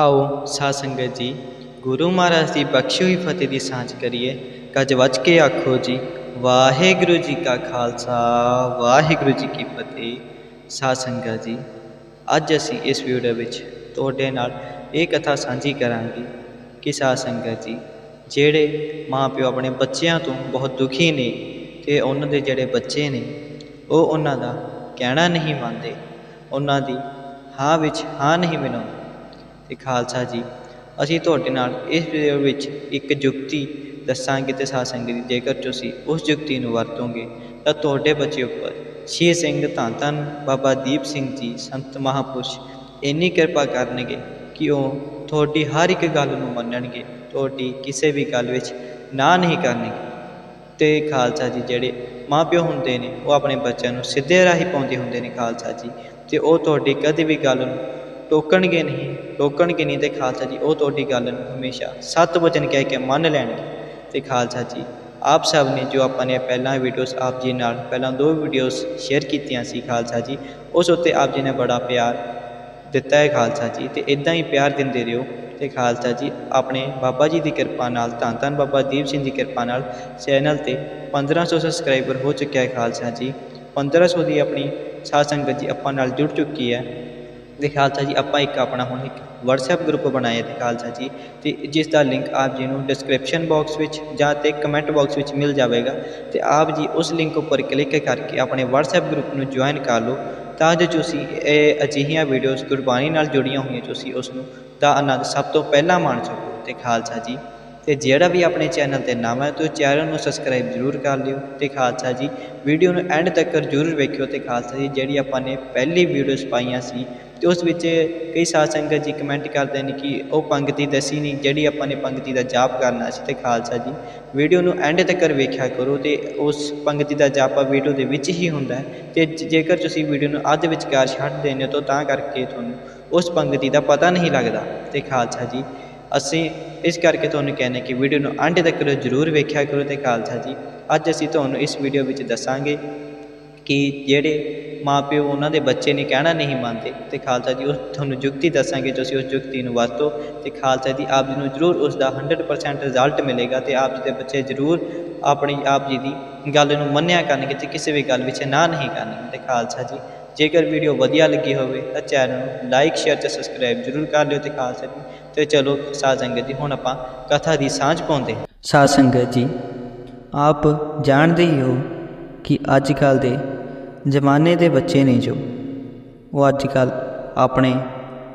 ਆਓ ਸਾਧ ਸੰਗਤ ਜੀ, ਗੁਰੂ ਮਹਾਰਾਜ ਦੀ ਬਖਸ਼ੀ ਹੋਈ ਫਤਿਹ ਦੀ ਸਾਂਝ ਕਰੀਏ। ਗੱਜ ਵੱਜ ਕੇ ਆਖੋ ਜੀ, ਵਾਹਿਗੁਰੂ ਜੀ ਕਾ ਖਾਲਸਾ, ਵਾਹਿਗੁਰੂ ਜੀ ਕੀ ਫਤਿਹ। ਸਾਧ ਸੰਗਤ ਜੀ, ਅੱਜ ਅਸੀਂ ਇਸ ਵੀਡੀਓ ਵਿੱਚ ਤੁਹਾਡੇ ਨਾਲ ਇਹ ਕਥਾ ਸਾਂਝੀ ਕਰਾਂਗੇ ਕਿ ਸਾਧ ਸੰਗਤ ਜੀ, ਜਿਹੜੇ ਮਾਪਿਓ ਆਪਣੇ ਬੱਚਿਆਂ ਤੋਂ ਬਹੁਤ ਦੁਖੀ ਨੇ ਤੇ ਉਹਨਾਂ ਦੇ ਜਿਹੜੇ ਬੱਚੇ ਨੇ, ਉਹ ਉਹਨਾਂ ਦਾ ਕਹਿਣਾ ਨਹੀਂ ਮੰਨਦੇ। ਉਹਨਾਂ ਦੀ ਹਾਂ ਵਿੱਚ ਹਾਂ ਨਹੀਂ ਮਿਲਾਉਂਦੇ। ਖਾਲਸਾ ਜੀ। ਅਸੀਂ ਤੁਹਾਡੇ ਨਾਲ ਇਸ ਵੀਡੀਓ ਵਿੱਚ ਇੱਕ ਜੁਗਤੀ ਦੱਸਾਂਗੇ ਤੇ ਸਾਧ ਸੰਗਤ ਜੀ ਜੇਕਰ ਤੁਸੀਂ ਉਸ ਯੁਕਤੀ ਨੂੰ ਵਰਤੋਗੇ, ਤਾਂ ਤੁਹਾਡੇ ਬੱਚੇ ਉੱਪਰ ਸ਼੍ਰੀ ਸਿੰਘ ਧੰਨ ਧੰਨ ਬਾਬਾ ਦੀਪ ਸਿੰਘ ਜੀ, ਸੰਤ ਮਹਾਪੁਰਸ਼ ਇੰਨੀ ਕਿਰਪਾ ਕਰਨਗੇ ਕਿ ਉਹ ਤੁਹਾਡੀ ਹਰ ਇੱਕ ਗੱਲ ਨੂੰ ਮੰਨਣਗੇ, ਤੁਹਾਡੀ ਕਿਸੇ ਵੀ ਗੱਲ ਵਿੱਚ ਨਾ ਨਹੀਂ ਕਰਨਗੇ। ਤੇ ਖਾਲਸਾ ਜੀ, ਜਿਹੜੇ ਮਾਪਿਓ ਹੁੰਦੇ ਨੇ, ਉਹ ਆਪਣੇ ਬੱਚਿਆਂ ਨੂੰ ਸਿੱਧੇ ਰਾਹੀਂ ਪਾਉਂਦੇ ਹੁੰਦੇ ਨੇ ਖਾਲਸਾ ਜੀ। ਤੇ ਉਹ ਤੁਹਾਡੀ ਕਦੇ ਵੀ ਗੱਲ ਨੂੰ ਟੋਕਣਗੇ ਨਹੀਂ ਟੋਕਣਗੇ ਨਹੀਂ ਤੇ ਖਾਲਸਾ ਜੀ, ਉਹ ਤੁਹਾਡੀ ਗੱਲ ਨੂੰ ਹਮੇਸ਼ਾ ਸੱਤ ਵਚਨ ਕਹਿ ਕੇ ਮੰਨ ਲੈਣਗੇ। ਤੇ ਖਾਲਸਾ ਜੀ, ਆਪ ਸਭ ਨੇ ਜੋ ਆਪਾਂ ਨੇ ਪਹਿਲਾਂ ਵੀਡੀਓਜ਼ ਆਪ ਜੀ ਨਾਲ, ਪਹਿਲਾਂ ਦੋ ਵੀਡੀਓਜ਼ ਸ਼ੇਅਰ ਕੀਤੀਆਂ ਸੀ ਖਾਲਸਾ ਜੀ, ਉਸ ਉੱਤੇ ਆਪ ਜੀ ਨੇ ਬੜਾ ਪਿਆਰ ਦਿੱਤਾ ਹੈ ਖਾਲਸਾ ਜੀ ਤੇ ਇਦਾਂ ਹੀ ਪਿਆਰ ਦਿੰਦੇ ਰਹੋ। ਤੇ ਖਾਲਸਾ ਜੀ, ਆਪਣੇ ਬਾਬਾ ਜੀ ਦੀ ਕਿਰਪਾ ਨਾਲ, ਧੰਨ ਧੰਨ ਬਾਬਾ ਦੀਪ ਸਿੰਘ ਦੀ ਕਿਰਪਾ ਨਾਲ ਚੈਨਲ ਤੇ 1500 ਸਬਸਕ੍ਰਾਈਬਰ ਹੋ ਚੁੱਕਿਆ ਹੈ ਖਾਲਸਾ ਜੀ। 1500 ਦੀ ਆਪਣੀ ਸਾਧ ਸੰਗਤ ਜੀ ਆਪਾਂ ਨਾਲ ਜੁੜ ਚੁੱਕੀ ਹੈ। ਤੇ ਖਾਲਸਾ ਜੀ, ਆਪਾਂ ਇੱਕ ਆਪਣਾ ਹੁਣ ਇੱਕ ਵਟਸਐਪ ਗਰੁੱਪ ਬਣਾਇਆ ਤੇ ਖਾਲਸਾ ਜੀ ਤੇ ਜਿਸ ਦਾ ਲਿੰਕ ਆਪ ਜੀ ਨੂੰ ਡਿਸਕ੍ਰਿਪਸ਼ਨ ਬਾਕਸ ਵਿੱਚ ਜਾਂ ਤੇ ਕਮੈਂਟ ਬਾਕਸ ਵਿੱਚ ਮਿਲ ਜਾਵੇਗਾ ਤੇ ਆਪ ਜੀ ਉਸ ਲਿੰਕ ਉੱਪਰ ਕਲਿੱਕ ਕਰਕੇ ਆਪਣੇ ਵਟਸਐਪ ਗਰੁੱਪ ਨੂੰ ਜੁਆਇਨ ਕਰ ਲਓ ਤਾਂ ਜੋ ਤੁਸੀਂ ਇਹ ਅਜਿਹੀਆਂ ਵੀਡੀਓਜ਼ ਗੁਰਬਾਣੀ ਨਾਲ ਜੁੜੀਆਂ ਹੋਈਆਂ ਤੁਸੀਂ ਉਸ ਨੂੰ ਦਾ ਆਨੰਦ ਸਭ ਤੋਂ ਪਹਿਲਾਂ ਮਾਣ ਸਕੋ ਤੇ ਖਾਲਸਾ ਜੀ। ਤੇ ਜਿਹੜਾ ਵੀ ਆਪਣੇ ਚੈਨਲ ਤੇ ਨਾਮ ਹੈ ਤੇ ਚੈਨਲ ਨੂੰ ਸਬਸਕ੍ਰਾਈਬ ਜ਼ਰੂਰ ਕਰ ਲਿਓ ਤੇ ਖਾਲਸਾ ਜੀ। ਵੀਡੀਓ ਨੂੰ ਐਂਡ ਤੱਕ ਜ਼ਰੂਰ ਵੇਖਿਓ ਤੇ ਖਾਲਸਾ ਜੀ, ਜਿਹੜੀ ਆਪਾਂ ਨੇ ਪਹਿਲੀ ਵੀਡੀਓਜ਼ ਪਾਈਆਂ ਸੀ ਅਤੇ ਉਸ ਵਿੱਚ ਕਈ ਸਾਧ ਸੰਗਤ ਜੀ ਕਮੈਂਟ ਕਰਦੇ ਨੇ ਕਿ ਉਹ ਪੰਗਤੀ ਦੱਸੀ ਨਹੀਂ, ਜਿਹੜੀ ਆਪਾਂ ਨੇ ਪੰਗਤੀ ਦਾ ਜਾਪ ਕਰਨਾ ਸੀ ਅਤੇ ਖਾਲਸਾ ਜੀ ਵੀਡੀਓ ਨੂੰ ਐਂਡ ਤੱਕ ਵੇਖਿਆ ਕਰੋ ਅਤੇ ਉਸ ਪੰਗਤੀ ਦਾ ਜਾਪ ਆ ਵੀਡੀਓ ਦੇ ਵਿੱਚ ਹੀ ਹੁੰਦਾ ਅਤੇ ਜੇਕਰ ਤੁਸੀਂ ਵੀਡੀਓ ਨੂੰ ਅੱਧ ਵਿਚਕਾਰ ਛੱਡ ਦਿੰਦੇ ਹੋ ਤਾਂ ਕਰਕੇ ਤੁਹਾਨੂੰ ਉਸ ਪੰਗਤੀ ਦਾ ਪਤਾ ਨਹੀਂ ਲੱਗਦਾ ਅਤੇ ਖਾਲਸਾ ਜੀ, ਅਸੀਂ ਇਸ ਕਰਕੇ ਤੁਹਾਨੂੰ ਕਹਿੰਦੇ ਕਿ ਵੀਡੀਓ ਨੂੰ ਅੰਤ ਤੱਕ ਜ਼ਰੂਰ ਵੇਖਿਆ ਕਰੋ ਤੇ ਖਾਲਸਾ ਜੀ, ਅੱਜ ਅਸੀਂ ਤੁਹਾਨੂੰ ਇਸ ਵੀਡੀਓ ਵਿੱਚ ਦੱਸਾਂਗੇ ਕਿ ਜਿਹੜੇ ਮਾਂ ਪਿਓ ਉਹਨਾਂ ਦੇ ਬੱਚੇ ਨੇ ਕਹਿਣਾ ਨਹੀਂ ਮੰਨਦੇ ਅਤੇ ਖਾਲਸਾ ਜੀ ਉਸ ਤੁਹਾਨੂੰ ਯੁਕਤੀ ਦੱਸਾਂਗੇ, ਤੁਸੀਂ ਉਸ ਯੁਕਤੀ ਨੂੰ ਵਰਤੋ ਅਤੇ ਖਾਲਸਾ ਜੀ ਆਪ ਜੀ ਨੂੰ ਜ਼ਰੂਰ ਉਸ ਦਾ 100% ਰਿਜ਼ਲਟ ਮਿਲੇਗਾ ਅਤੇ ਆਪ ਜੀ ਦੇ ਬੱਚੇ ਜ਼ਰੂਰ ਆਪਣੀ ਆਪ ਜੀ ਦੀ ਗੱਲ ਨੂੰ ਮੰਨਿਆ ਕਰਨਗੇ ਅਤੇ ਕਿਸੇ ਵੀ ਗੱਲ ਵਿੱਚ ਨਾ ਨਹੀਂ ਕਰਨਗੇ। ਅਤੇ ਖਾਲਸਾ ਜੀ, ਜੇਕਰ ਵੀਡੀਓ ਵਧੀਆ ਲੱਗੀ ਹੋਵੇ ਤਾਂ ਚੈਨਲ ਨੂੰ ਲਾਈਕ ਸ਼ੇਅਰ ਤੇ ਸਬਸਕ੍ਰਾਈਬ ਜ਼ਰੂਰ ਕਰ ਲਿਓ ਤੇ ਖਾਲਸਾ ਜੀ। ਤੇ ਚਲੋ ਸਾਧ ਸੰਗਤ ਜੀ, ਹੁਣ ਆਪਾਂ ਕਥਾ ਦੀ ਸਾਂਝ ਪਾਉਂਦੇ ਹਾਂ। ਸਾਧ ਸੰਗਤ ਜੀ, ਆਪ ਜਾਣਦੇ ਹੀ ਹੋ ਕਿ ਅੱਜ ਕੱਲ ਦੇ ਜ਼ਮਾਨੇ ਦੇ ਬੱਚੇ ਨੇ ਜੋ। ਉਹ ਅੱਜ ਕੱਲ ਆਪਣੇ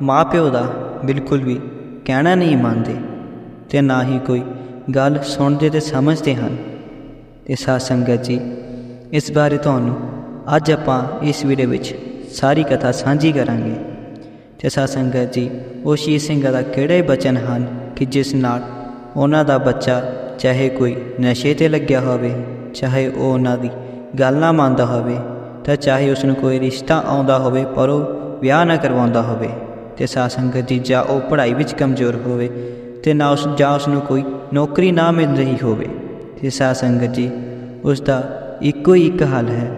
ਮਾਪਿਓ ਦਾ ਬਿਲਕੁਲ ਵੀ ਕਹਿਣਾ ਨਹੀਂ ਮੰਨਦੇ ਤੇ ਨਾ ਹੀ ਕੋਈ ਗੱਲ ਸੁਣਦੇ ਤੇ ਸਮਝਦੇ ਹਨ। ਤੇ ਸਾਧ ਸੰਗਤ ਜੀ, ਇਸ ਬਾਰੇ ਤੁਹਾਨੂੰ ਅੱਜ ਆਪਾਂ ਇਸ ਵੀਡੀਓ ਵਿੱਚ ਸਾਰੀ ਕਥਾ ਸਾਂਝੀ ਕਰਾਂਗੇ। ਤੇ ਸਾਧ ਸੰਗਤ ਜੀ, ਉਹ ਸ਼ਹੀਦ ਸਿੰਘਾਂ ਦਾ ਕਿਹੜੇ ਬਚਨ ਹਨ ਕਿ ਜਿਸ ਨਾਲ ਉਹਨਾਂ ਦਾ ਬੱਚਾ ਚਾਹੇ ਕੋਈ ਨਸ਼ੇ ਤੇ ਲੱਗਿਆ ਹੋਵੇ, ਚਾਹੇ ਉਹ ਉਹਨਾਂ ਦੀ ਗੱਲ ਨਾ ਮੰਨਦਾ ਹੋਵੇ ਤਾਂ ਚਾਹੇ ਉਸ ਨੂੰ ਕੋਈ ਰਿਸ਼ਤਾ ਆਉਂਦਾ ਹੋਵੇ, ਪਰ ਉਹ ਵਿਆਹ ਨਾ ਕਰਵਾਉਂਦਾ ਹੋਵੇ, ਤੇ ਸਾਧ ਸੰਗਤ ਜੀ ਜਾਂ ਉਹ ਪੜ੍ਹਾਈ ਵਿੱਚ ਕਮਜ਼ੋਰ ਹੋਵੇ, ਤੇ ਨਾ ਉਸ, ਜਾਂ ਉਸ ਨੂੰ ਕੋਈ ਨੌਕਰੀ ਨਾ ਮਿਲ ਰਹੀ ਹੋਵੇ, ਤੇ ਸਾਧ ਸੰਗਤ ਜੀ ਉਸ ਦਾ ਇੱਕੋ ਹੀ ਇੱਕ ਹੱਲ ਹੈ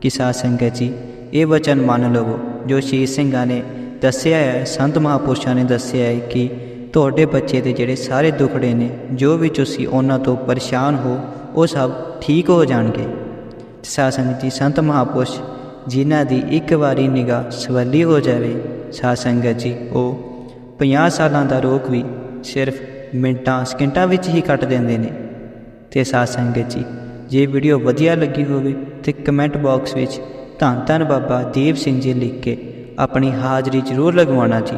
ਕਿ ਸਾਧ ਸੰਗਤ ਜੀ, ਇਹ ਵਚਨ ਮੰਨ ਲਵੋ, ਜੋ ਸ਼ਹੀਦ ਸਿੰਘਾਂ ਨੇ ਦੱਸਿਆ ਹੈ, ਸੰਤ ਮਹਾਪੁਰਸ਼ਾਂ ਨੇ ਦੱਸਿਆ ਹੈ ਕਿ ਤੁਹਾਡੇ ਬੱਚੇ ਦੇ ਜਿਹੜੇ ਸਾਰੇ ਦੁਖੜੇ ਨੇ, ਜੋ ਵੀ ਤੁਸੀਂ ਉਹਨਾਂ ਤੋਂ ਪਰੇਸ਼ਾਨ ਹੋ, ਉਹ ਸਭ ਠੀਕ ਹੋ ਜਾਣਗੇ। ਸਾਧ ਜੀ ਸੰਤ ਮਹਾਪੁਰਸ਼, ਜਿਨ੍ਹਾਂ ਦੀ ਇੱਕ ਵਾਰੀ ਨਿਗਾਹ ਸਵੱਲੀ ਹੋ ਜਾਵੇ ਸਾਧ ਸੰਗਤ ਜੀ, ਉਹ 50 ਸਾਲਾਂ ਦਾ ਰੋਗ ਵੀ ਸਿਰਫ ਮਿੰਟਾਂ, ਸਕਿੰਟਾਂ ਵਿੱਚ ਹੀ ਕੱਟ ਦਿੰਦੇ ਨੇ। ਤੇ ਸਾਧ ਸੰਗਤ ਜੀ, ਜੇ ਵੀਡੀਓ ਵਧੀਆ ਲੱਗੀ ਹੋਵੇ ਤੇ ਕਮੈਂਟ ਬਾਕਸ ਵਿੱਚ ਧੰਨ ਧੰਨ ਬਾਬਾ ਦੀਪ ਸਿੰਘ ਜੀ ਲਿਖ ਕੇ ਆਪਣੀ ਹਾਜ਼ਰੀ ਜ਼ਰੂਰ ਲਗਵਾਉਣਾ ਜੀ।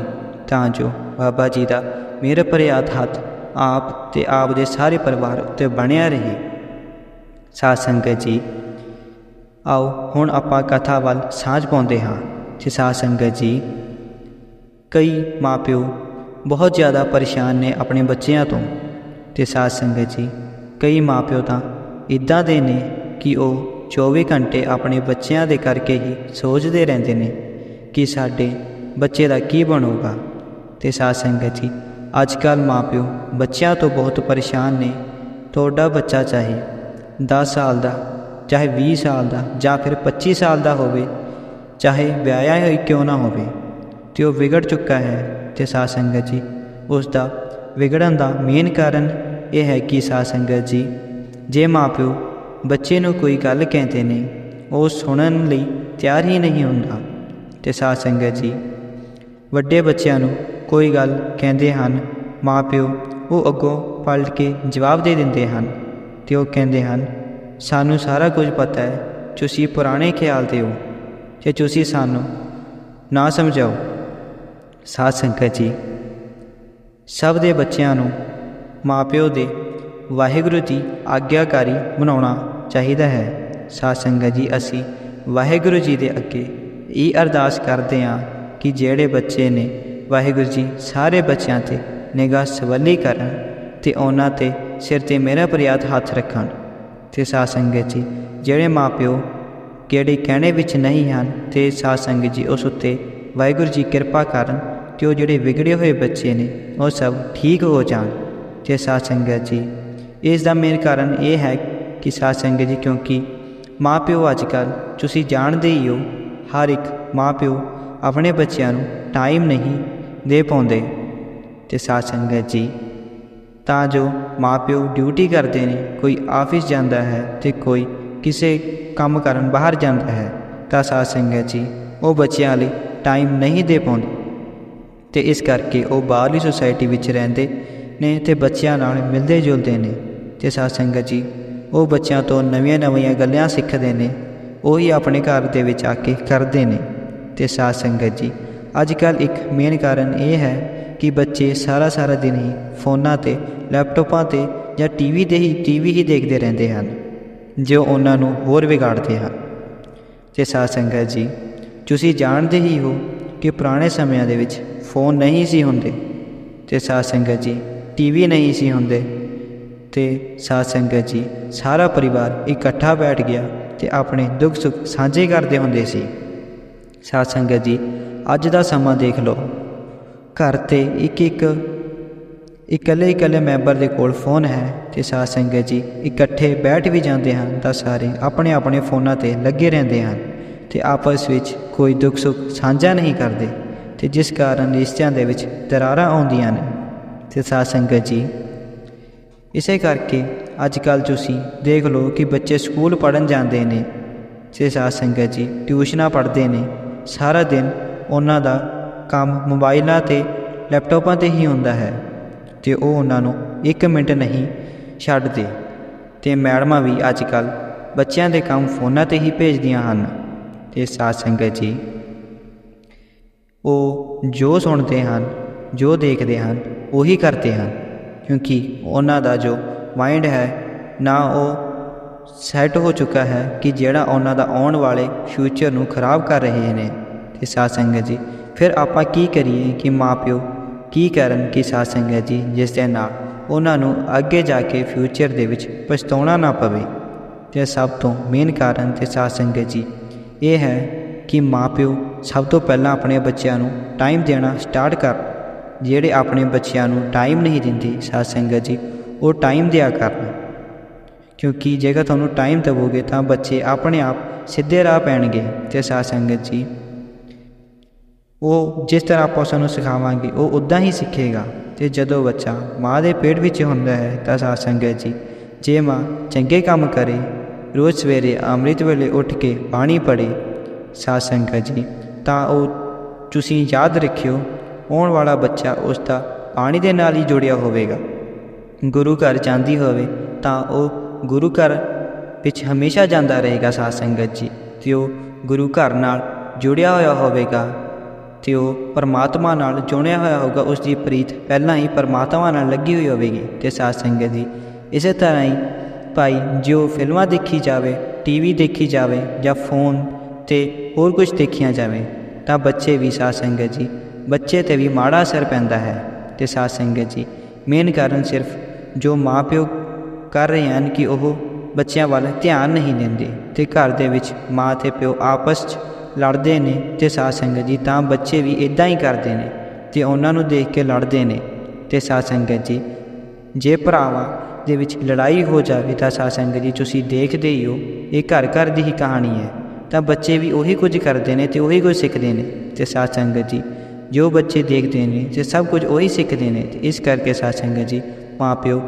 ਤਾਂ ਜੋ ਬਾਬਾ ਜੀ ਦਾ ਮੇਰੇ ਭਰਿਆਤ ਹੱਥ ਆਪ ਤੇ ਆਪ ਦੇ ਸਾਰੇ ਪਰਿਵਾਰ ਉੱਤੇ ਬਣਿਆ ਰਹੇ। ਸਾਧ ਸੰਗਤ ਜੀ ਆਓ, ਹੁਣ ਆਪਾਂ ਕਥਾ ਵੱਲ ਸਾਂਝ ਪਾਉਂਦੇ ਹਾਂ ਜੀ ਸਾਧ ਸੰਗਤ ਜੀ। ਕਈ ਮਾਪਿਓ ਬਹੁਤ ਜ਼ਿਆਦਾ ਪਰੇਸ਼ਾਨ ਨੇ ਆਪਣੇ ਬੱਚਿਆਂ ਤੋਂ। ਤੇ ਸਾਧ ਸੰਗਤ ਜੀ, ਕਈ ਮਾਪਿਓ ਤਾਂ ਇਦਾਂ ਦੇ ਨੇ ਕਿ ਉਹ 24 ਘੰਟੇ ਆਪਣੇ ਬੱਚਿਆਂ ਦੇ ਕਰਕੇ ਹੀ ਸੋਚਦੇ ਰਹਿੰਦੇ ਨੇ ਕਿ ਸਾਡੇ ਬੱਚੇ ਦਾ ਕੀ ਬਣੂਗਾ। ਤੇ ਸਾਧ ਸੰਗਤ ਜੀ ਅੱਜ ਕੱਲ੍ਹ ਮਾਪਿਓ ਬੱਚਿਆਂ ਤੋਂ ਬਹੁਤ ਪਰੇਸ਼ਾਨ ਨੇ। ਤੁਹਾਡਾ ਬੱਚਾ ਚਾਹੇ 10 ਸਾਲ ਦਾ ਚਾਹੇ 20 ਸਾਲ ਦਾ ਜਾਂ ਫਿਰ 25 ਸਾਲ ਦਾ ਹੋਵੇ, ਚਾਹੇ ਵਿਆਹਿਆ ਹੋਈ ਕਿਉਂ ਨਾ ਹੋਵੇ, ਤੇ ਉਹ ਵਿਗੜ ਚੁੱਕਾ ਹੈ ਤੇ ਸਾਧ ਸੰਗਤ ਜੀ, ਉਸ ਦਾ ਵਿਗੜਨ ਦਾ ਮੇਨ ਕਾਰਨ ਇਹ ਹੈ ਕਿ ਸਾਧ ਸੰਗਤ ਜੀ, ਜੇ ਮਾਪਿਓ ਬੱਚੇ ਨੂੰ ਕੋਈ ਗੱਲ ਕਹਿੰਦੇ ਨੇ, ਉਹ ਸੁਣਨ ਲਈ ਤਿਆਰ ਹੀ ਨਹੀਂ ਹੁੰਦਾ, ਤੇ ਸਾਧ ਸੰਗਤ ਜੀ, ਵੱਡੇ ਬੱਚਿਆਂ ਨੂੰ ਕੋਈ ਗੱਲ ਕਹਿੰਦੇ ਹਨ, ਮਾਪਿਓ ਉਹ ਅੱਗੋਂ ਪਲਟ ਕੇ ਜਵਾਬ ਦੇ ਦਿੰਦੇ ਹਨ, ਤੇ ਉਹ ਕਹਿੰਦੇ ਹਨ ਸਾਨੂੰ ਸਾਰਾ ਕੁਝ ਪਤਾ ਹੈ, ਤੁਸੀਂ ਪੁਰਾਣੇ ਖਿਆਲ ਦੇ ਹੋ ਤੇ ਤੁਸੀਂ ਸਾਨੂੰ ਨਾ ਸਮਝਾਓ, ਸਾਧ ਸੰਗਤ ਜੀ, ਸਭ ਦੇ ਬੱਚਿਆਂ ਨੂੰ ਮਾਪਿਓ ਦੇ ਵਾਹਿਗੁਰੂ ਦੀ ਆਗਿਆਕਾਰੀ ਬਣਾਉਣਾ ਚਾਹੀਦਾ ਹੈ। ਸਾਧ ਸੰਗਤ ਜੀ, ਅਸੀਂ ਵਾਹਿਗੁਰੂ ਜੀ ਦੇ ਅੱਗੇ ਇਹ ਅਰਦਾਸ ਕਰਦੇ ਹਾਂ ਕਿ ਜਿਹੜੇ ਬੱਚੇ ਨੇ ਵਾਹਿਗੁਰੂ ਜੀ ਸਾਰੇ ਬੱਚਿਆਂ ਤੇ ਨਿਗਾਹ ਸਵੱਲੀ ਕਰਨ ਤੇ ਉਹਨਾਂ ਤੇ ਸਿਰ ਤੇ ਮੇਰਾ ਪ੍ਰਿਆਤ ਹੱਥ ਰੱਖਣ। ਤੇ ਸਾਧ ਸੰਗਤ ਜੀ, ਜਿਹੜੇ ਮਾਪਿਓ ਕਿਹੜੇ ਕਹਿਣੇ ਵਿੱਚ ਨਹੀਂ ਹਨ, ਤੇ ਸਾਧ ਸੰਗਤ ਜੀ ਉਸ ਉੱਤੇ ਵਾਹਿਗੁਰੂ ਜੀ ਕਿਰਪਾ ਕਰਨ ਤੇ ਉਹ ਜਿਹੜੇ ਵਿਗੜੇ ਹੋਏ ਬੱਚੇ ਨੇ, ਉਹ ਸਭ ਠੀਕ ਹੋ ਜਾਣ। ਤੇ ਸਾਧ ਸੰਗਤ ਜੀ, ਇਸ ਦਾ ਮੇਨ ਕਾਰਨ ਇਹ ਹੈ ਕਿ ਸਾਧ ਸੰਗਤ ਜੀ ਕਿਉਂਕਿ ਮਾਪਿਓ ਅੱਜ ਕੱਲ੍ਹ ਤੁਸੀਂ ਜਾਣਦੇ ਹੀ ਹੋ, ਹਰ ਇੱਕ ਮਾਪਿਓ ਆਪਣੇ ਬੱਚਿਆਂ ਨੂੰ ਟਾਈਮ ਨਹੀਂ ਦੇ ਪਾਉਂਦੇ। ਤੇ ਸਾਧ ਸੰਗਤ ਜੀ ਤਾਂ ਜੋ ਮਾਪਿਓ ਡਿਊਟੀ ਕਰਦੇ ਨੇ, ਕੋਈ ਆਫਿਸ ਜਾਂਦਾ ਹੈ ਤੇ ਕੋਈ ਕਿਸੇ ਕੰਮ ਕਰਨ ਬਾਹਰ ਜਾਂਦਾ ਹੈ, ਤਾਂ ਸਾਧ ਸੰਗਤ ਜੀ, ਉਹ ਬੱਚਿਆਂ ਲਈ ਟਾਈਮ ਨਹੀਂ ਦੇ ਪਾਉਂਦੇ। ਤੇ ਇਸ ਕਰਕੇ ਉਹ ਬਾਹਰਲੀ ਸੁਸਾਇਟੀ ਵਿੱਚ ਰਹਿੰਦੇ ਨੇ ਤੇ ਬੱਚਿਆਂ ਨਾਲ ਮਿਲਦੇ ਜੁਲਦੇ ਨੇ। ਤੇ ਸਾਧ ਸੰਗਤ ਜੀ, ਉਹ ਬੱਚਿਆਂ ਤੋਂ ਨਵੀਆਂ ਨਵੀਆਂ ਗੱਲਾਂ ਸਿੱਖਦੇ ਨੇ, ਉਹੀ ਆਪਣੇ ਘਰ ਦੇ ਵਿੱਚ ਆ ਕੇ ਕਰਦੇ ਨੇ। ਤੇ ਸਾਧ ਸੰਗਤ ਜੀ ਅੱਜ ਕੱਲ ਇੱਕ ਮੇਨ ਕਾਰਨ ਇਹ ਹੈ ਕਿ ਬੱਚੇ ਸਾਰਾ ਸਾਰਾ ਦਿਨ ਹੀ ਫੋਨਾਂ ਤੇ, ਲੈਪਟਾਪਾਂ ਤੇ ਜਾਂ ਟੀਵੀ ਦੇ ਹੀ ਟੀਵੀ ਹੀ ਦੇਖਦੇ ਰਹਿੰਦੇ ਹਨ, ਜੋ ਉਹਨਾਂ ਨੂੰ ਹੋਰ ਵਿਗਾੜਦੇ ਹਨ। ਤੇ ਸਾਧ ਸੰਗਤ ਜੀ, ਤੁਸੀਂ ਜਾਣਦੇ ਹੀ ਹੋ ਕਿ ਪੁਰਾਣੇ ਸਮਿਆਂ ਦੇ ਵਿੱਚ ਫੋਨ ਨਹੀਂ ਸੀ ਹੁੰਦੇ। ਤੇ ਸਾਧ ਸੰਗਤ ਜੀ ਟੀਵੀ ਨਹੀਂ ਸੀ ਹੁੰਦੇ। ਤੇ ਸਾਧ ਸੰਗਤ ਜੀ, ਸਾਰਾ ਪਰਿਵਾਰ ਇਕੱਠਾ ਬੈਠ ਗਿਆ ਤੇ ਆਪਣੇ ਦੁੱਖ ਸੁੱਖ ਸਾਂਝੇ ਕਰਦੇ ਹੁੰਦੇ ਸੀ। ਸਾਧ ਸੰਗਤ ਜੀ, ਅੱਜ ਦਾ ਸਮਾਂ ਦੇਖ ਲਓ। ਘਰ ਤੇ ਇੱਕ ਇੱਕ ਇਕੱਲੇ ਇਕੱਲੇ ਮੈਂਬਰ ਦੇ ਕੋਲ ਫੋਨ ਹੈ ਤੇ ਸਾਧ ਸੰਗਤ ਜੀ ਇਕੱਠੇ ਬੈਠ ਵੀ ਜਾਂਦੇ ਹਨ ਤਾਂ ਸਾਰੇ ਆਪਣੇ ਆਪਣੇ ਫੋਨਾਂ ਤੇ ਲੱਗੇ ਰਹਿੰਦੇ ਹਨ ਤੇ ਆਪਸ ਵਿੱਚ ਕੋਈ ਦੁੱਖ ਸੁੱਖ ਸਾਂਝਾ ਨਹੀਂ ਕਰਦੇ ਤੇ ਜਿਸ ਕਾਰਨ ਰਿਸ਼ਤਿਆਂ ਦੇ ਵਿੱਚ ਦਰਾਰਾਂ ਆਉਂਦੀਆਂ ਨੇ। ਤੇ ਸਾਧ ਸੰਗਤ ਜੀ, ਇਸੇ ਕਰਕੇ ਅੱਜ ਕੱਲ ਤੁਸੀਂ ਦੇਖ ਲਓ ਕਿ ਬੱਚੇ ਸਕੂਲ ਪੜਨ ਜਾਂਦੇ ਨੇ ਤੇ ਸਾਧ ਸੰਗਤ ਜੀ ਟਿਊਸ਼ਨਾਂ ਪੜ੍ਹਦੇ ਨੇ। ਸਾਰਾ ਦਿਨ ਉਹਨਾਂ ਦਾ ਕੰਮ ਮੋਬਾਈਲਾਂ ਤੇ ਲੈਪਟਾਪਾਂ ਤੇ ਹੀ ਹੁੰਦਾ ਹੈ ਤੇ ਉਹ ਉਹਨਾਂ ਨੂੰ 1 ਮਿੰਟ ਨਹੀਂ ਛੱਡਦੇ ਤੇ ਮੈਡਮਾਂ ਵੀ ਅੱਜ ਕੱਲ ਬੱਚਿਆਂ ਦੇ ਕੰਮ ਫੋਨਾਂ ਤੇ ਹੀ ਭੇਜਦੀਆਂ ਹਨ। ਤੇ ਸਾਧ ਸੰਗਤ ਜੀ, ਉਹ ਜੋ ਸੁਣਦੇ ਹਨ, ਜੋ ਦੇਖਦੇ ਹਨ, ਉਹੀ ਕਰਦੇ ਹਨ। ਕਿਉਂਕਿ ਉਹਨਾਂ ਦਾ ਜੋ ਮਾਈਂਡ ਹੈ, ਨਾ ਉਹ ਸੈੱਟ ਹੋ ਚੁੱਕਾ ਹੈ ਕਿ ਜਿਹੜਾ ਉਹਨਾਂ ਦਾ ਆਉਣ ਵਾਲੇ ਫਿਊਚਰ ਨੂੰ ਖਰਾਬ ਕਰ ਰਹੇ ਨੇ। ਤੇ ਸਾਧ ਸੰਗਤ ਜੀ ਫਿਰ ਆਪਾਂ ਕੀ ਕਰੀਏ ਕਿ ਮਾਪਿਓ ਕੀ ਕਰਨ ਕਿ ਸਾਧ ਸੰਗਤ ਜੀ, ਜਿਸ ਦੇ ਨਾਲ ਉਹਨਾਂ ਨੂੰ ਅੱਗੇ ਜਾ ਕੇ ਫਿਊਚਰ ਦੇ ਵਿੱਚ ਪਛਤਾਉਣਾ ਨਾ ਪਵੇ? ਤੇ ਸਭ ਤੋਂ ਮੇਨ ਕਾਰਨ ਤੇ ਸਾਧ ਸੰਗਤ ਜੀ ਇਹ ਹੈ ਕਿ ਮਾਪਿਓ ਸਭ ਤੋਂ ਪਹਿਲਾਂ ਆਪਣੇ ਬੱਚਿਆਂ ਨੂੰ ਟਾਈਮ ਦੇਣਾ ਸਟਾਰਟ ਕਰ। ਜਿਹੜੇ ਆਪਣੇ ਬੱਚਿਆਂ ਨੂੰ ਟਾਈਮ ਨਹੀਂ ਦਿੰਦੇ ਸਾਧ ਸੰਗਤ ਜੀ, ਉਹ ਟਾਈਮ ਦਿਆ ਕਰਨ। ਕਿਉਂਕਿ ਜੇਕਰ ਤੁਹਾਨੂੰ ਟਾਈਮ ਦੇਵੋਗੇ ਤਾਂ ਬੱਚੇ ਆਪਣੇ ਆਪ ਸਿੱਧੇ ਰਾਹ ਪੈਣਗੇ ਤੇ ਸਾਧ ਸੰਗਤ ਜੀ ਉਹ ਜਿਸ ਤਰ੍ਹਾਂ ਆਪਾਂ ਉਸ ਨੂੰ ਸਿਖਾਵਾਂਗੇ, ਉਹ ਉਦਾਂ ਹੀ ਸਿੱਖੇਗਾ। ਤੇ ਜਦੋਂ ਬੱਚਾ ਮਾਂ ਦੇ ਪੇਟ ਵਿੱਚ ਹੁੰਦਾ ਹੈ, ਤਾਂ ਸਾਧ ਸੰਗਤ ਜੀ, ਜੇ ਮਾਂ ਚੰਗੇ ਕੰਮ ਕਰੇ, ਰੋਜ਼ ਸਵੇਰੇ ਅੰਮ੍ਰਿਤ ਵੇਲੇ ਉੱਠ ਕੇ ਪਾਣੀ ਪੜ੍ਹੇ, ਸਾਧ ਸੰਗਤ ਜੀ, ਤਾਂ ਉਹ ਤੁਸੀਂ ਯਾਦ ਰੱਖਿਓ, ਆਉਣ ਵਾਲਾ ਬੱਚਾ ਉਸ ਦਾ ਪਾਣੀ ਦੇ ਨਾਲ ਹੀ ਜੁੜਿਆ ਹੋਵੇਗਾ। ਗੁਰੂ ਘਰ ਜਾਂਦੀ ਹੋਵੇ, ਤਾਂ ਉਹ ਗੁਰੂ ਘਰ ਵਿੱਚ ਹਮੇਸ਼ਾ ਜਾਂਦਾ ਰਹੇਗਾ, ਸਾਧ ਸੰਗਤ ਜੀ। ਤੇ ਉਹ ਗੁਰੂ ਘਰ ਨਾਲ ਜੁੜਿਆ ਹੋਇਆ ਹੋਵੇਗਾ। ਤੇ ਉਹ ਪਰਮਾਤਮਾ ਨਾਲ ਜੁੜਿਆ ਹੋਇਆ ਹੋਊਗਾ ਉਸ ਦੀ ਪ੍ਰੀਤ ਪਹਿਲਾਂ ਹੀ ਪਰਮਾਤਮਾ ਨਾਲ ਲੱਗੀ ਹੋਈ ਹੋਵੇਗੀ ਤੇ ਸਾਧ ਸੰਗਤ ਜੀ ਇਸੇ ਤਰ੍ਹਾਂ ਹੀ ਭਾਈ, ਜੋ ਫਿਲਮਾਂ ਦੇਖੀ ਜਾਵੇ ਟੀਵੀ ਦੇਖੀ ਜਾਵੇ ਜਾਂ ਫੋਨ ਤੇ ਹੋਰ ਕੁਝ ਦੇਖੀਆਂ ਜਾਵੇ, ਤਾਂ ਬੱਚੇ ਵੀ ਸਾਧ ਸੰਗਤ ਜੀ, ਬੱਚੇ ਤੇ ਵੀ ਮਾੜਾ ਅਸਰ ਪੈਂਦਾ ਹੈ। ਤੇ ਸਾਧ ਸੰਗਤ ਜੀ ਮੇਨ ਕਾਰਨ ਸਿਰਫ ਜੋ ਮਾਪਿਓ ਕਰ ਰਹੇ ਹਨ ਕਿ ਉਹ ਬੱਚਿਆਂ ਵੱਲ ਧਿਆਨ ਨਹੀਂ ਦਿੰਦੇ ਤੇ ਘਰ ਦੇ ਵਿੱਚ ਮਾਂ ਤੇ ਪਿਓ ਆਪਸ 'ਚ ਲੜਦੇ ਨੇ ਤੇ ਸਾਧ ਸੰਗਤ ਜੀ, ਤਾਂ ਬੱਚੇ ਵੀ ਇਦਾਂ ਹੀ ਕਰਦੇ ਨੇ ਤੇ ਉਹਨਾਂ ਨੂੰ ਦੇਖ ਕੇ ਲੜਦੇ ਨੇ ਤੇ ਸਾਧ ਸੰਗਤ ਜੀ, ਜੇ ਭਰਾਵਾਂ ਦੇ ਵਿੱਚ ਲੜਾਈ ਹੋ ਜਾਵੇ ਤਾਂ ਸਾਧ ਸੰਗਤ ਜੀ, ਤੁਸੀਂ ਦੇਖਦੇ ਹੀ ਹੋ, ਇਹ ਘਰ ਘਰ ਦੀ ਹੀ ਕਹਾਣੀ ਹੈ। ਤਾਂ ਬੱਚੇ ਵੀ ਉਹੀ ਕੁਝ ਕਰਦੇ ਨੇ ਤੇ ਉਹੀ ਕੁਝ ਸਿੱਖਦੇ ਨੇ ਤੇ ਸਾਧ ਸੰਗਤ ਜੀ, ਜੋ ਬੱਚੇ ਦੇਖਦੇ ਨੇ ਤੇ ਸਭ ਕੁਝ ਉਹੀ ਸਿੱਖਦੇ ਨੇ ਤੇ ਇਸ ਕਰਕੇ ਸਾਧ ਸੰਗਤ ਜੀ ਮਾਪਿਓ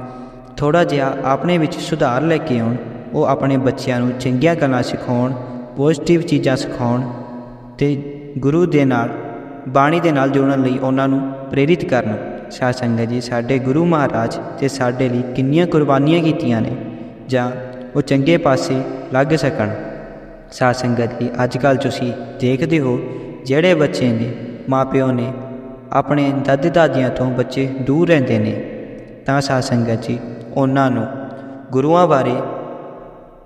ਥੋੜਾ ਜਿਹਾ ਆਪਣੇ ਵਿੱਚ ਸੁਧਾਰ ਲੈ ਕੇ ਆਉਣ, ਉਹ ਆਪਣੇ ਬੱਚਿਆਂ ਨੂੰ ਚੰਗੀਆਂ ਗੱਲਾਂ ਸਿਖਾਉਣ ਪੋਜ਼ਿਟਿਵ ਚੀਜ਼ਾਂ ਸਿਖਾਉਣ ਤੇ ਗੁਰੂ ਦੇ ਨਾਲ, ਬਾਣੀ ਦੇ ਨਾਲ ਜੁੜਨ ਲਈ ਉਹਨਾਂ ਨੂੰ ਪ੍ਰੇਰਿਤ ਕਰਨ। ਸਾਧ ਸੰਗਤ ਜੀ, ਸਾਡੇ ਗੁਰੂ ਮਹਾਰਾਜ ਤੇ ਸਾਡੇ ਲਈ ਕਿੰਨੀਆਂ ਕੁਰਬਾਨੀਆਂ ਕੀਤੀਆਂ ਨੇ, ਜਾਂ ਉਹ ਚੰਗੇ ਪਾਸੇ ਲੱਗ ਸਕਣ। ਸਾਧ ਸੰਗਤ ਜੀ ਅੱਜ ਕੱਲ੍ਹ ਤੁਸੀਂ ਦੇਖਦੇ ਹੋ ਜਿਹੜੇ ਬੱਚੇ ਨੇ, ਮਾਪਿਓ ਨੇ ਆਪਣੇ ਦਾਦੇ ਦਾਦੀਆਂ ਤੋਂ ਬੱਚੇ ਦੂਰ ਰਹਿੰਦੇ ਨੇ। ਤਾਂ ਸਾਧ ਸੰਗਤ ਜੀ, ਉਹਨਾਂ ਨੂੰ ਗੁਰੂਆਂ ਬਾਰੇ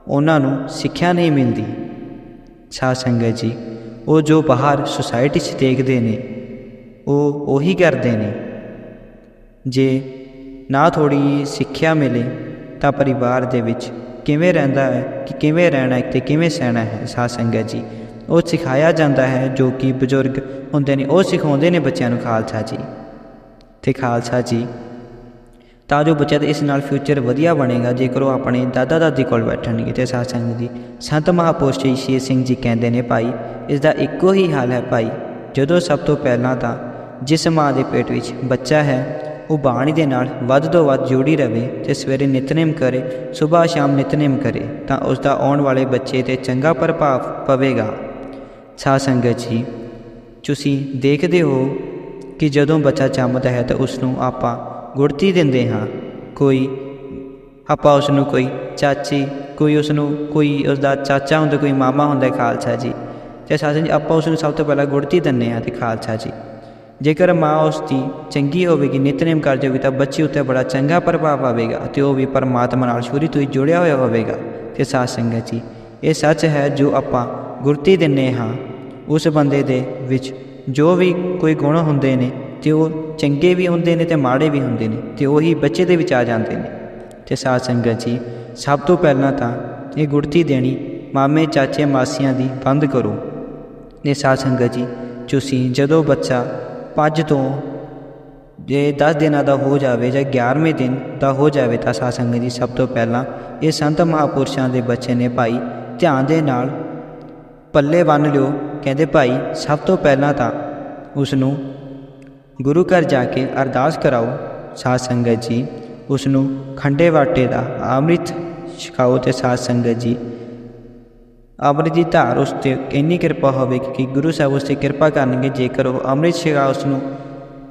ਉਹਨਾਂ ਨੂੰ ਸਿੱਖਿਆ ਨਹੀਂ ਮਿਲਦੀ। ਸਾਧ ਸੰਗਤ ਜੀ। ਉਹ ਜੋ ਬਾਹਰ ਸੁਸਾਇਟੀ 'ਚ ਦੇਖਦੇ ਨੇ, ਉਹ ਉਹੀ ਕਰਦੇ ਨੇ। ਜੇ ਨਾ ਥੋੜੀ ਸਿੱਖਿਆ ਮਿਲੇ ਤਾਂ ਪਰਿਵਾਰ ਦੇ ਵਿੱਚ ਕਿਵੇਂ ਰਹਿੰਦਾ ਹੈ, ਕਿ ਕਿਵੇਂ ਰਹਿਣਾ ਹੈ, ਤੇ ਕਿਵੇਂ ਸਹਿਣਾ ਹੈ ਸਾਧ ਸੰਗਤ ਜੀ। ਉਹ ਸਿਖਾਇਆ ਜਾਂਦਾ ਹੈ, ਜੋ ਕਿ ਬਜ਼ੁਰਗ ਹੁੰਦੇ ਨੇ, ਉਹ ਸਿਖਾਉਂਦੇ ਨੇ ਬੱਚਿਆਂ ਨੂੰ ਖਾਲਸਾ ਜੀ। ਤੇ ਖਾਲਸਾ ਜੀ ਤਾਂ ਜੋ ਬੱਚਾ ਦਾ ਇਸ ਨਾਲ ਫਿਊਚਰ ਵਧੀਆ ਬਣੇਗਾ, ਜੇਕਰ ਉਹ ਆਪਣੇ ਦਾਦਾ ਦਾਦੀ ਕੋਲ ਬੈਠਣਗੇ ਤੇ ਸਾਧ ਸੰਗਤ ਜੀ ਸੰਤ ਮਹਾਪੁਰਸ਼ ਜੀ ਸ਼ੇਰ ਸਿੰਘ ਜੀ ਕਹਿੰਦੇ ਨੇ, ਭਾਈ ਇਸ ਦਾ ਇੱਕੋ ਹੀ ਹਾਲ ਹੈ ਭਾਈ, ਜਦੋਂ ਸਭ ਤੋਂ ਪਹਿਲਾਂ ਤਾਂ ਜਿਸ ਮਾਂ ਦੇ ਪੇਟ ਵਿੱਚ ਬੱਚਾ ਹੈ, ਉਹ ਬਾਣੀ ਦੇ ਨਾਲ ਵੱਧ ਤੋਂ ਵੱਧ ਜੁੜੀ ਰਵੇ ਤੇ ਸਵੇਰੇ ਨਿਤਨੇਮ ਕਰੇ, ਸਵੇਰ ਸ਼ਾਮ ਨਿਤਨੇਮ ਕਰੇ, ਤਾਂ ਉਸ ਦਾ ਆਉਣ ਵਾਲੇ ਬੱਚੇ ਤੇ ਚੰਗਾ ਪ੍ਰਭਾਵ ਪਵੇਗਾ। ਸਾਧ ਸੰਗਤ ਜੀ, ਤੁਸੀਂ ਦੇਖਦੇ ਹੋ ਕਿ ਜਦੋਂ ਬੱਚਾ ਜੰਮਦਾ ਹੈ ਤਾਂ ਉਸ ਨੂੰ ਆਪਾਂ ਗੁੜਤੀ ਦਿੰਦੇ ਹਾਂ। ਕੋਈ ਆਪਾਂ ਉਸ ਨੂੰ ਕੋਈ ਚਾਚੀ, ਕੋਈ ਉਸ ਨੂੰ ਕੋਈ ਉਸ ਦਾ ਚਾਚਾ ਹੁੰਦਾ, ਕੋਈ ਮਾਮਾ ਹੁੰਦਾ ਖਾਲਸਾ ਜੀ। ਤੇ ਸਾਜਨ ਜੀ, ਆਪਾਂ ਉਸ ਨੂੰ ਸਭ ਤੋਂ ਪਹਿਲਾਂ ਗੁੜਤੀ ਦਿੰਦੇ ਹਾਂ ਤੇ ਖਾਲਸਾ ਜੀ। ਜੇਕਰ ਮਾਂ ਉਸ ਦੀ ਚੰਗੀ ਹੋਵੇਗੀ, ਨਿਤਨੇਮ ਕਰ ਜਾਵੇਗੀ ਤਾਂ ਬੱਚੇ ਉੱਤੇ ਬੜਾ ਚੰਗਾ ਪ੍ਰਭਾਵ ਆਵੇਗਾ ਤੇ ਉਹ ਵੀ ਪਰਮਾਤਮਾ ਨਾਲ ਸ਼ੁਰੂ ਤੋਂ ਹੀ ਜੁੜਿਆ ਹੋਇਆ ਹੋਵੇਗਾ। ਤੇ ਸਾਧ ਸੰਗਤ ਜੀ, ਇਹ ਸੱਚ ਹੈ, ਜੋ ਆਪਾਂ ਗੁਰਤੀ ਦਿੰਨੇ ਹਾਂ, ਉਸ ਬੰਦੇ ਦੇ ਵਿੱਚ ਜੋ ਵੀ ਕੋਈ ਗੁਣ ਹੁੰਦੇ ਨੇ ਤੇ ਉਹ ਚੰਗੇ ਵੀ ਹੁੰਦੇ ਨੇ ਤੇ ਮਾੜੇ ਵੀ ਹੁੰਦੇ ਨੇ ਤੇ ਉਹੀ ਬੱਚੇ ਦੇ ਵਿੱਚ ਆ ਜਾਂਦੇ ਨੇ। ਤੇ ਸਾਧ ਸੰਗਤ ਜੀ, ਸਭ ਤੋਂ ਪਹਿਲਾਂ ਤਾਂ ਇਹ ਗੁੜਤੀ ਦੇਣੀ ਮਾਮੇ, ਚਾਚੇ, ਮਾਸੀਆਂ ਦੀ ਬੰਦ ਕਰੋ। ਇਹ ਸਾਧ ਸੰਗਤ ਜੀ, ਤੁਸੀਂ ਜਦੋਂ ਬੱਚਾ ਪੰਜ ਤੋਂ ਜੇ 10 ਦਿਨਾਂ ਦਾ ਹੋ ਜਾਵੇ ਜਾਂ 11ਵੇਂ ਦਿਨ ਦਾ ਹੋ ਜਾਵੇ ਤਾਂ ਸਾਧ ਸੰਗਤ ਜੀ, ਸਭ ਤੋਂ ਪਹਿਲਾਂ ਇਹ ਸੰਤ ਮਹਾਪੁਰਸ਼ਾਂ ਦੇ ਬੱਚੇ ਨੇ ਭਾਈ ਧਿਆਨ ਦੇ ਨਾਲ ਪੱਲੇ ਬੰਨ ਲਿਓ। ਕਹਿੰਦੇ ਭਾਈ, ਸਭ ਤੋਂ ਪਹਿਲਾਂ ਤਾਂ ਉਸ ਨੂੰ ਗੁਰੂ ਘਰ ਜਾ ਕੇ ਅਰਦਾਸ ਕਰਾਓ। ਸਾਧ ਸੰਗਤ ਜੀ ਉਸ ਨੂੰ ਖੰਡੇ ਵਾਟੇ ਦਾ ਅੰਮ੍ਰਿਤ ਛਕਾਓ ਤੇ ਸਾਧ ਸੰਗਤ ਜੀ, ਅੰਮ੍ਰਿਤ ਦੀ ਧਾਰ ਉਸ ਤੇ ਇੰਨੀ ਕਿਰਪਾ ਹੋਵੇ ਕਿ ਗੁਰੂ ਸਾਹਿਬ ਉਸ ਤੇ ਕਿਰਪਾ ਕਰਨਗੇ। ਜੇਕਰ ਉਹ ਅੰਮ੍ਰਿਤ ਛਕਾ ਉਸ ਨੂੰ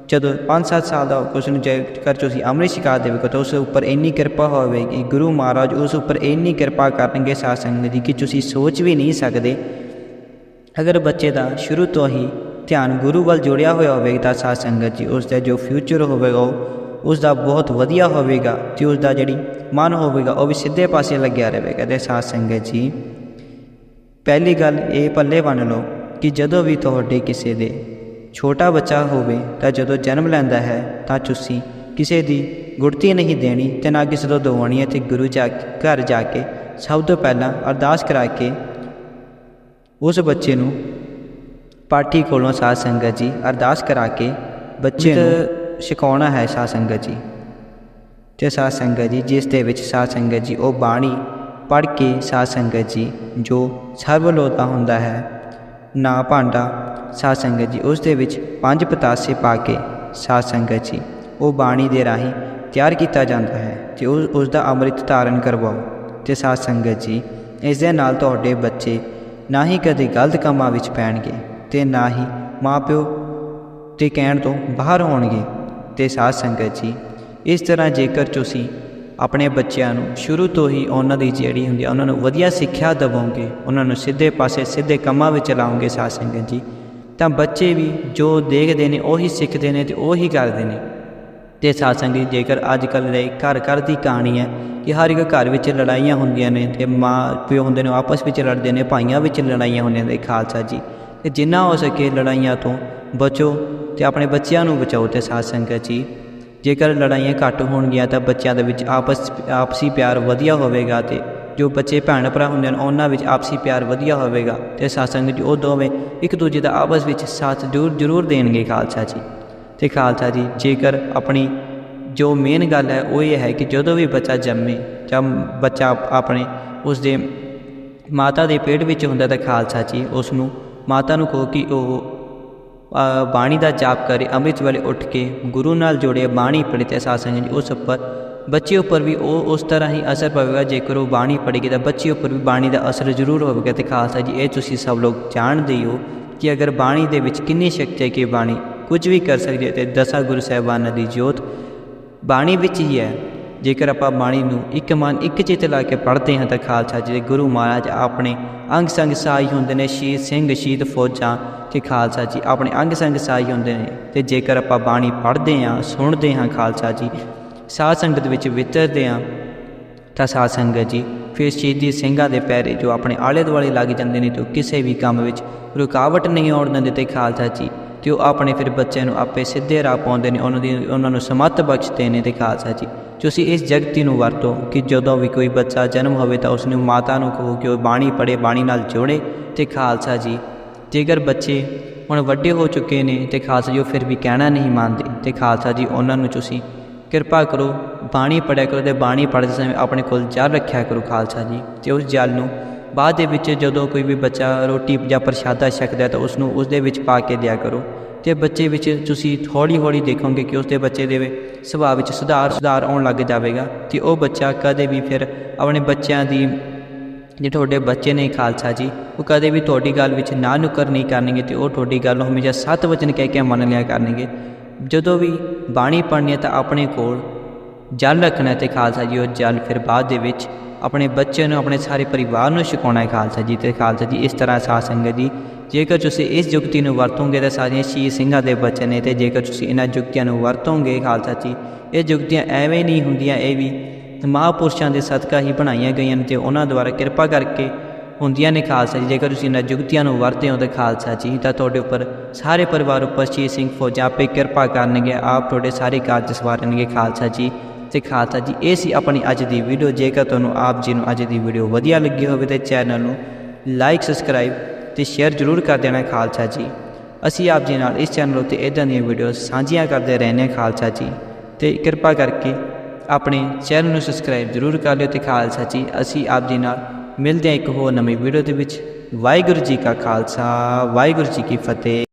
ਜਦੋਂ 5-7 ਸਾਲ ਦਾ ਉਸ ਨੂੰ ਜੇਕਰ ਤੁਸੀਂ ਅੰਮ੍ਰਿਤ ਛਕਾ ਦੇਵੇਗਾ, ਤਾਂ ਉਸ ਉੱਪਰ ਇੰਨੀ ਕਿਰਪਾ ਹੋਵੇਗੀ ਗੁਰੂ ਮਹਾਰਾਜ ਉਸ ਉੱਪਰ ਇੰਨੀ ਕਿਰਪਾ ਕਰਨਗੇ ਸਾਧ ਸੰਗਤ ਜੀ, ਕਿ ਤੁਸੀਂ ਸੋਚ ਵੀ ਨਹੀਂ ਸਕਦੇ। ਅਗਰ ਬੱਚੇ ਦਾ ਸ਼ੁਰੂ ਤੋਂ ਹੀ ਧਿਆਨ ਗੁਰੂ ਵੱਲ ਜੁੜਿਆ ਹੋਇਆ ਹੋਵੇਗਾ ਤਾਂ ਸਾਧ ਸੰਗਤ ਜੀ ਉਸ ਦਾ ਜੋ ਫਿਊਚਰ ਹੋਵੇਗਾ ਉਹ ਉਸ ਦਾ ਬਹੁਤ ਵਧੀਆ ਹੋਵੇਗਾ ਤੇ ਉਸ ਦਾ ਜਿਹੜੀ ਮਨ ਹੋਵੇਗਾ ਉਹ ਵੀ ਸਿੱਧੇ ਪਾਸੇ ਲੱਗਿਆ ਰਹੇਗਾ। ਤੇ ਸਾਧ ਸੰਗਤ ਜੀ, ਪਹਿਲੀ ਗੱਲ ਇਹ ਪੱਲੇ ਬੰਨ ਲਓ ਕਿ ਜਦੋਂ ਵੀ ਤੁਹਾਡੇ ਕਿਸੇ ਦੇ ਛੋਟਾ ਬੱਚਾ ਹੋਵੇ ਤਾਂ ਜਦੋਂ ਜਨਮ ਲੈਂਦਾ ਹੈ ਤਾਂ ਤੁਸੀਂ ਕਿਸੇ ਦੀ ਗੁੜਤੀ ਨਹੀਂ ਦੇਣੀ ਤੇ ਨਾ ਕਿਸੇ ਤੋਂ ਦਵਾਉਣੀ ਹੈ ਤੇ ਗੁਰੂ ਜਾ ਘਰ ਜਾ ਕੇ ਸਭ ਤੋਂ ਪਹਿਲਾਂ ਅਰਦਾਸ ਕਰਾ ਕੇ ਉਸ ਬੱਚੇ ਨੂੰ ਪਾਠੀ ਕੋਲੋਂ ਸਾਧ ਸੰਗਤ ਜੀ ਅਰਦਾਸ ਕਰਾ ਕੇ ਬੱਚੇ ਨੂੰ ਸਿਖਾਉਣਾ ਹੈ ਸਾਧ ਸੰਗਤ ਜੀ। ਤੇ ਸਾਧ ਸੰਗਤ ਜੀ, ਜਿਸ ਦੇ ਵਿੱਚ ਸਾਧ ਸੰਗਤ ਜੀ, ਉਹ ਬਾਣੀ ਪੜ੍ਹ ਕੇ ਸਾਧ ਸੰਗਤ ਜੀ, ਜੋ ਸਰਬਲੋਤਾ ਹੁੰਦਾ ਹੈ, ਨਾ ਭਾਂਡਾ, ਸਾਧ ਸੰਗਤ ਜੀ, ਉਸ ਦੇ ਵਿੱਚ ਪੰਜ ਪਤਾਸੇ ਪਾ ਕੇ ਸਾਧ ਸੰਗਤ ਜੀ, ਉਹ ਬਾਣੀ ਦੇ ਰਾਹੀਂ ਤਿਆਰ ਕੀਤਾ ਜਾਂਦਾ ਹੈ ਤੇ ਉਸ ਉਸ ਦਾ ਅੰਮ੍ਰਿਤ ਧਾਰਨ ਕਰਵਾਓ। ਤੇ ਸਾਧ ਸੰਗਤ ਜੀ, ਇਸ ਦੇ ਨਾਲ ਤੁਹਾਡੇ ਬੱਚੇ ਨਾ ਹੀ ਕਦੇ ਗਲਤ ਕੰਮਾਂ ਵਿੱਚ ਪੈਣਗੇ। ਤੇ ਨਾ ਹੀ ਮਾਪਿਓ ਤੇ ਕਹਿਣ ਤੋਂ ਬਾਹਰ ਹੋਣਗੇ ਤੇ ਸਾਧ ਸੰਗਤ ਜੀ, ਇਸ ਤਰ੍ਹਾਂ ਜੇਕਰ ਤੁਸੀਂ ਆਪਣੇ ਬੱਚਿਆਂ ਨੂੰ ਸ਼ੁਰੂ ਤੋਂ ਹੀ ਉਹਨਾਂ ਦੀ ਜਿਹੜੀ ਹੁੰਦੀ ਹੈ ਉਹਨਾਂ ਨੂੰ ਵਧੀਆ ਸਿੱਖਿਆ ਦਿਵਾਓਗੇ ਉਹਨਾਂ ਨੂੰ ਸਿੱਧੇ ਪਾਸੇ ਸਿੱਧੇ ਕੰਮਾਂ ਵਿੱਚ ਲਾਓਗੇ ਸਾਧ ਸੰਗਤ ਜੀ, ਤਾਂ ਬੱਚੇ ਵੀ ਜੋ ਦੇਖਦੇ ਨੇ, ਉਹੀ ਸਿੱਖਦੇ ਨੇ ਤੇ ਉਹੀ ਕਰਦੇ ਨੇ। ਤੇ ਸਾਧ ਸੰਗਤ ਜੀ, ਜੇਕਰ ਅੱਜ ਕੱਲ੍ਹ ਦੇ ਘਰ ਘਰ ਦੀ ਕਹਾਣੀ ਹੈ ਕਿ ਹਰ ਇੱਕ ਘਰ ਵਿੱਚ ਲੜਾਈਆਂ ਹੁੰਦੀਆਂ ਨੇ ਤੇ ਮਾਂ ਪਿਓ ਹੁੰਦੇ ਨੇ ਆਪਸ ਵਿੱਚ ਲੜਦੇ ਨੇ, ਭਾਈਆਂ ਵਿੱਚ ਲੜਾਈਆਂ ਹੁੰਦੀਆਂ ਨੇ, ਖਾਲਸਾ ਜੀ ਤੇ ਜਿੰਨਾ ਹੋ ਸਕੇ ਲੜਾਈਆਂ ਤੋਂ ਬਚੋ ਤੇ ਆਪਣੇ ਬੱਚਿਆਂ ਨੂੰ ਬਚਾਓ ਤੇ ਸਾਧ ਸੰਗਤ ਜੀ। ਜੇਕਰ ਲੜਾਈਆਂ ਘੱਟ ਹੋਣਗੀਆਂ ਤਾਂ ਬੱਚਿਆਂ ਦੇ ਵਿੱਚ ਆਪਸ, ਆਪਸੀ ਪਿਆਰ ਵਧੀਆ ਹੋਵੇਗਾ ਤੇ ਜੋ ਬੱਚੇ ਭੈਣ ਭਰਾ ਹੁੰਦੇ ਹਨ, ਉਹਨਾਂ ਵਿੱਚ ਆਪਸੀ ਪਿਆਰ ਵਧੀਆ ਹੋਵੇਗਾ ਤੇ ਸਾਧ ਸੰਗਤ ਜੀ, ਉਹ ਦੋਵੇਂ ਇੱਕ ਦੂਜੇ ਦਾ ਆਪਸ ਵਿੱਚ ਸਾਥ ਜ਼ਰੂਰ ਜ਼ਰੂਰ ਦੇਣਗੇ ਖਾਲਸਾ ਜੀ। ਤੇ ਖਾਲਸਾ ਜੀ, ਜੇਕਰ ਆਪਣੀ ਜੋ ਮੇਨ ਗੱਲ ਹੈ, ਉਹ ਇਹ ਹੈ ਕਿ ਜਦੋਂ ਵੀ ਬੱਚਾ ਜੰਮੇ ਜਾਂ ਬੱਚਾ ਆਪਣੇ ਉਸ ਦੇ ਮਾਤਾ ਦੇ ਪੇਟ ਵਿੱਚ ਹੁੰਦਾ ਤਾਂ ਖਾਲਸਾ ਜੀ ਉਸ ਨੂੰ ਮਾਤਾ ਨੂੰ ਕਹੋ ਕਿ ਉਹ ਬਾਣੀ ਦਾ ਜਾਪ ਕਰੇ, ਅੰਮ੍ਰਿਤ ਵੇਲੇ ਉੱਠ ਕੇ ਗੁਰੂ ਨਾਲ ਜੁੜੇ ਬਾਣੀ ਪੜ੍ਹੇ ਤੇ ਸਾਧ ਜੀ, ਉਸ ਉੱਪਰ ਬੱਚੇ ਉੱਪਰ ਵੀ ਉਹ ਉਸ ਤਰ੍ਹਾਂ ਹੀ ਅਸਰ ਪਵੇਗਾ, ਜੇਕਰ ਉਹ ਬਾਣੀ ਪੜ੍ਹੇਗੀ ਤਾਂ ਬੱਚੇ ਉੱਪਰ ਵੀ ਬਾਣੀ ਦਾ ਅਸਰ ਜ਼ਰੂਰ ਹੋਵੇਗਾ ਤੇ ਖਾਲਸਾ ਜੀ, ਇਹ ਤੁਸੀਂ ਸਭ ਲੋਕ ਜਾਣਦੇ ਹੀ ਹੋ ਕਿ ਅਗਰ ਬਾਣੀ ਦੇ ਵਿੱਚ ਕਿੰਨੀ ਸ਼ਕਤੀ ਹੈ ਕਿ ਬਾਣੀ ਕੁਝ ਵੀ ਕਰ ਸਕਦੀ ਹੈ ਤੇ ਦਸਾਂ ਗੁਰੂ ਸਾਹਿਬਾਨਾਂ ਦੀ ਜੋਤ ਬਾਣੀ ਵਿੱਚ ਹੀ ਹੈ। ਜੇਕਰ ਆਪਾਂ ਬਾਣੀ ਨੂੰ ਇੱਕ ਮਨ ਇੱਕ ਚਿੱਤ ਲਾ ਕੇ ਪੜ੍ਹਦੇ ਹਾਂ ਤਾਂ ਖਾਲਸਾ ਜੀ ਦੇ ਗੁਰੂ ਮਹਾਰਾਜ ਆਪਣੇ ਅੰਗ ਸੰਗ ਸਾਈ ਹੁੰਦੇ ਨੇ ਸ਼ਹੀਦ ਸਿੰਘ ਸ਼ਹੀਦ ਫੌਜਾਂ ਤੇ ਖਾਲਸਾ ਜੀ ਆਪਣੇ ਅੰਗ ਸੰਗ ਸਾਈ ਹੁੰਦੇ ਨੇ। ਤੇ ਜੇਕਰ ਆਪਾਂ ਬਾਣੀ ਪੜ੍ਹਦੇ ਹਾਂ, ਸੁਣਦੇ ਹਾਂ ਖਾਲਸਾ ਜੀ, ਸਾਧ ਸੰਗਤ ਵਿੱਚ ਵਿਚਰਦੇ ਹਾਂ, ਤਾਂ ਸਾਧ ਸੰਗਤ ਜੀ ਫਿਰ ਸ਼ਹੀਦੀ ਸਿੰਘਾਂ ਦੇ ਪੈਰੇ ਜੋ ਆਪਣੇ ਆਲੇ ਦੁਆਲੇ ਲੱਗ ਜਾਂਦੇ ਨੇ, ਤੇ ਕਿਸੇ ਵੀ ਕੰਮ ਵਿੱਚ ਰੁਕਾਵਟ ਨਹੀਂ ਆਉਣ ਦਿੰਦੇ ਤੇ ਖਾਲਸਾ ਜੀ, ਤੇ ਉਹ ਆਪਣੇ ਫਿਰ ਬੱਚਿਆਂ ਨੂੰ ਆਪੇ ਸਿੱਧੇ ਰਾਹ ਪਾਉਂਦੇ ਨੇ, ਉਹਨਾਂ ਦੀ, ਉਹਨਾਂ ਨੂੰ ਸਮੱਤ ਬਖਸ਼ਦੇ ਨੇ ਤੇ ਖਾਲਸਾ ਜੀ। ਤੁਸੀਂ ਇਸ ਜਗਤੀ ਨੂੰ ਵਰਤੋ ਕਿ ਜਦੋਂ ਵੀ ਕੋਈ ਬੱਚਾ ਜਨਮ ਹੋਵੇ ਤਾਂ ਉਸ ਨੂੰ ਮਾਤਾ ਨੂੰ ਕਹੋ ਕਿ ਉਹ ਬਾਣੀ ਪੜ੍ਹੇ, ਬਾਣੀ ਨਾਲ ਜੋੜੇ ਤੇ ਖਾਲਸਾ ਜੀ। ਜੇਕਰ ਬੱਚੇ ਹੁਣ ਵੱਡੇ ਹੋ ਚੁੱਕੇ ਨੇ ਤੇ ਖਾਲਸਾ ਜੀ ਉਹ ਫਿਰ ਵੀ ਕਹਿਣਾ ਨਹੀਂ ਮੰਨਦੇ ਤੇ ਖਾਲਸਾ ਜੀ ਉਹਨਾਂ ਨੂੰ ਤੁਸੀਂ ਕਿਰਪਾ ਕਰੋ, ਬਾਣੀ ਪੜਿਆ ਕਰੋ ਤੇ ਬਾਣੀ ਪੜ੍ਹਦੇ ਸਮੇਂ ਆਪਣੇ ਕੋਲ ਜਲ ਰੱਖਿਆ ਕਰੋ ਖਾਲਸਾ ਜੀ ਤੇ ਉਸ ਜਲ ਨੂੰ ਬਾਅਦ ਦੇ ਵਿੱਚ ਜਦੋਂ ਕੋਈ ਵੀ ਬੱਚਾ ਰੋਟੀ ਜਾਂ ਪ੍ਰਸ਼ਾਦਾ ਛਕਦਾ ਤਾਂ ਉਸ ਨੂੰ ਉਸ ਦੇ ਵਿੱਚ ਪਾ ਕੇ ਦਿਆ ਕਰੋ। ਤੇ ਬੱਚੇ ਵਿੱਚ ਤੁਸੀਂ ਹੌਲੀ ਹੌਲੀ ਦੇਖੋਗੇ ਕਿ ਉਸ ਦੇ ਬੱਚੇ ਦੇ ਸੁਭਾਅ ਵਿੱਚ ਸੁਧਾਰ ਸੁਧਾਰ ਆਉਣ ਲੱਗ ਜਾਵੇਗਾ ਤੇ ਉਹ ਬੱਚਾ ਕਦੇ ਵੀ ਫਿਰ ਆਪਣੇ ਬੱਚਿਆਂ ਦੀ, ਜੇ ਤੁਹਾਡੇ ਬੱਚੇ ਨੇ ਖਾਲਸਾ ਜੀ, ਉਹ ਕਦੇ ਵੀ ਤੁਹਾਡੀ ਗੱਲ ਵਿੱਚ ਨਾ ਨੁਕਰ ਨਹੀਂ ਕਰਨਗੇ ਤੇ ਉਹ ਤੁਹਾਡੀ ਗੱਲ ਨੂੰ ਹਮੇਸ਼ਾ ਸੱਤ ਵਚਨ ਕਹਿ ਕੇ ਮੰਨ ਲਿਆ ਕਰਨਗੇ। ਜਦੋਂ ਵੀ ਬਾਣੀ ਪੜ੍ਹਨੀ ਹੈ ਤਾਂ ਆਪਣੇ ਕੋਲ ਜਲ ਰੱਖਣਾ ਹੈ ਤੇ ਖਾਲਸਾ ਜੀ, ਉਹ ਜਲ ਫਿਰ ਬਾਅਦ ਦੇ ਵਿੱਚ ਆਪਣੇ ਬੱਚੇ ਨੂੰ, ਆਪਣੇ ਸਾਰੇ ਪਰਿਵਾਰ ਨੂੰ ਛਕਾਉਣਾ ਹੈ ਖਾਲਸਾ ਜੀ ਤੇ ਖਾਲਸਾ ਜੀ, ਇਸ ਤਰ੍ਹਾਂ ਸਾਧ ਸੰਗਤ ਜੀ, ਜੇਕਰ ਤੁਸੀਂ ਇਸ ਯੁਕਤੀ ਨੂੰ ਵਰਤੋਗੇ ਤਾਂ ਸਾਰੀਆਂ ਸ਼ਹੀਦ ਸਿੰਘਾਂ ਦੇ ਬਚਨ ਨੇ ਤੇ ਜੇਕਰ ਤੁਸੀਂ ਇਹਨਾਂ ਯੁਕਤੀਆਂ ਨੂੰ ਵਰਤੋਗੇ ਖਾਲਸਾ ਜੀ, ਇਹ ਯੁਕਤੀਆਂ ਐਵੇਂ ਨਹੀਂ ਹੁੰਦੀਆਂ, ਇਹ ਵੀ ਮਹਾਂਪੁਰਸ਼ਾਂ ਦੇ ਸਦਕਾ ਹੀ ਬਣਾਈਆਂ ਗਈਆਂ ਨੇ ਤੇ ਉਹਨਾਂ ਦੁਆਰਾ ਕਿਰਪਾ ਕਰਕੇ ਹੁੰਦੀਆਂ ਨੇ ਖਾਲਸਾ ਜੀ, ਜੇਕਰ ਤੁਸੀਂ ਇਹਨਾਂ ਯੁਕਤੀਆਂ ਨੂੰ ਵਰਤੇ ਹੋ ਤਾਂ ਖਾਲਸਾ ਜੀ, ਤਾਂ ਤੁਹਾਡੇ ਉੱਪਰ ਸਾਰੇ ਪਰਿਵਾਰ ਉੱਪਰ ਸ਼ਹੀਦ ਸਿੰਘ ਫੌਜਾਂ ਆਪੇ ਕਿਰਪਾ ਕਰਨਗੇ, ਆਪ ਤੁਹਾਡੇ ਸਾਰੇ ਕਾਰਜ ਸਵਾਰਨਗੇ ਖਾਲਸਾ ਜੀ। ਤੇ ਖਾਲਸਾ ਜੀ। ਇਹ ਸੀ ਆਪਣੀ ਅੱਜ ਦੀ ਵੀਡੀਓ ਜੇਕਰ ਤੁਹਾਨੂੰ ਆਪ ਜੀ ਨੂੰ ਅੱਜ ਦੀ ਵੀਡੀਓ ਵਧੀਆ ਲੱਗੀ ਹੋਵੇ ਤੇ ਚੈਨਲ ਨੂੰ ਲਾਈਕ ਸਬਸਕ੍ਰਾਈਬ ਤੇ ਸ਼ੇਅਰ ਜ਼ਰੂਰ ਕਰ ਦੇਣਾ ਖਾਲਸਾ ਜੀ। ਅਸੀਂ ਆਪ ਜੀ ਨਾਲ ਇਸ ਚੈਨਲ ਉੱਤੇ ਇਦਾਂ ਦੀਆਂ ਵੀਡੀਓ ਸਾਂਝੀਆਂ ਕਰਦੇ ਰਹਿੰਦੇ ਹਾਂ ਖਾਲਸਾ ਜੀ। ਤੇ ਕਿਰਪਾ ਕਰਕੇ ਆਪਣੇ ਚੈਨਲ ਨੂੰ ਸਬਸਕ੍ਰਾਈਬ ਜ਼ਰੂਰ ਕਰ ਲਿਓ ਤੇ ਖਾਲਸਾ ਜੀ। ਅਸੀਂ ਆਪ ਜੀ ਨਾਲ ਮਿਲਦੇ ਹਾਂ ਇੱਕ ਹੋਰ ਨਵੀਂ ਵੀਡੀਓ ਦੇ ਵਿੱਚ। ਵਾਹਿਗੁਰੂ ਜੀ ਕਾ ਖਾਲਸਾ, ਵਾਹਿਗੁਰੂ ਜੀ ਕੀ ਫਤਿਹ।